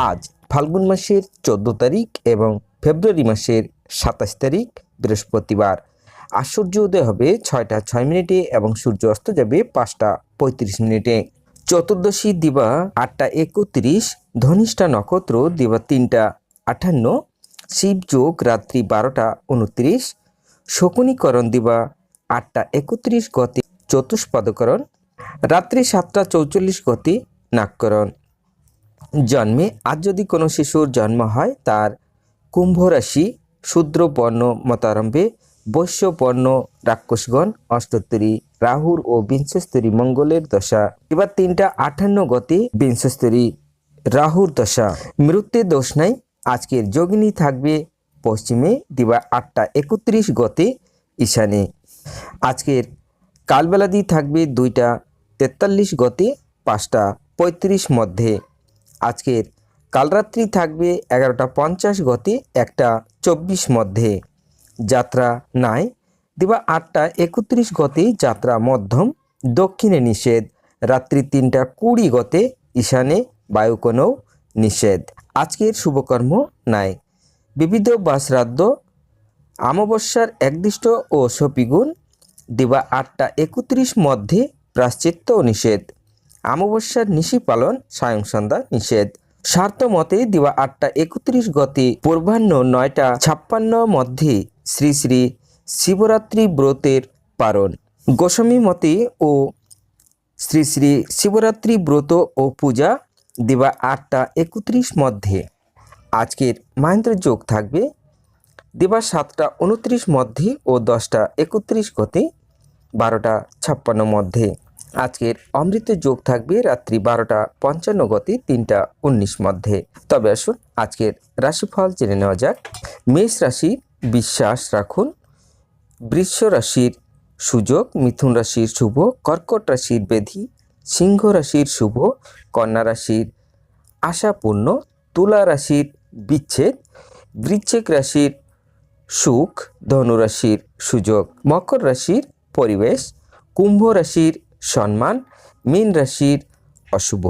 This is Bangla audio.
আজ ফাল্গুন মাসের চোদ্দ তারিখ এবং ফেব্রুয়ারি মাসের সাতাশ তারিখ, বৃহস্পতিবার। আর সূর্য উদয় হবে, ছয়টা ছয় মিনিটে এবং সূর্য অস্ত যাবে পাঁচটা পঁয়ত্রিশ মিনিটে। চতুর্দশী দিবা আটটা একত্রিশ, ধনিষ্ঠা নক্ষত্র দিবা তিনটা আটান্ন শিব যোগ রাত্রি বারোটা উনত্রিশ, শকুনীকরণ দিবা আটটা একত্রিশ গতি, চতুষ্পাদকরণ, রাত্রি সাতটা চৌচল্লিশ গতি নাককরণ জন্মে আজ যদি কোনো শিশুর জন্ম হয়, তার কুম্ভ রাশি শূদ্র বর্ণ মতারম্ভে বৈশ্যপর্ণ রাক্ষসগণ অষ্টোত্তরী রাহুর ও বিংশস্তরী মঙ্গলের দশা। এবার তিনটা আটান্ন গতি বিংশস্তরী রাহুর দশা। মৃত্যুর দোষ নাই, আজকের যোগিনী থাকবে পশ্চিমে, দিবা আটটা একত্রিশ গতে ঈশানে। আজকের কালবেলাদি থাকবে দুইটা তেতাল্লিশ গতে পাঁচটা পঁয়ত্রিশ মধ্যে। আজকের কালরাত্রি থাকবে এগারোটা পঞ্চাশ গতে একটা চব্বিশ মধ্যে। যাত্রা নাই, দিবা আটটা একত্রিশ গতে যাত্রা মধ্যম, দক্ষিণে নিষেধ, রাত্রি তিনটা কুড়ি গতে ঈশানে বায়ুকোণও নিষেধ। আজকের শুভকর্ম নাই। বিবিধ বা শ্রাদ্ধ অমাবস্যার একদিষ্ট ও সপিগুণ, দিবা আটটা একত্রিশ মধ্যে প্রাশ্চিত্য নিষেধ। অমাবস্যার নিশি পালন সায়ং সন্ধ্যা নিষেধ। স্বার্থ মতে দিবা আটটা একত্রিশ গতি, পূর্বাহ্ন নয়টা ছাপ্পান্ন মধ্যে শ্রী শ্রী শিবরাত্রি ব্রতের পারণ। গোস্বামী মতে ও শ্রী শ্রী শিবরাত্রি ব্রত ও পূজা দিবা আটটা একত্রিশ মধ্যে। আজকের মাহেন্দ্র যোগ থাকবে দিবা সাতটা উনত্রিশ মধ্যে ও দশটা একত্রিশ গতি, বারোটা ছাপ্পান্ন মধ্যে। আজকের অমৃত যোগ থাকবে রাত্রি বারোটা পঞ্চান্ন গতি তিনটা উনিশ মধ্যে। তবে আসুন আজকের রাশিফল জেনে নেওয়া যাক। মেষ রাশির বিশ্বাস রাখুন। বৃষ রাশির সুযোগ, মিথুন রাশির শুভ, কর্কট রাশির বেধি, সিংহ রাশির শুভ, কন্যা রাশির আশাপূর্ণ, তুলা রাশির বিচ্ছেদ, বৃশ্চিক রাশির সুখ, ধনু রাশির সুযোগ, মকর রাশির পরিবেশ, কুম্ভ রাশির সম্মান। মীন রাশির অশুভ।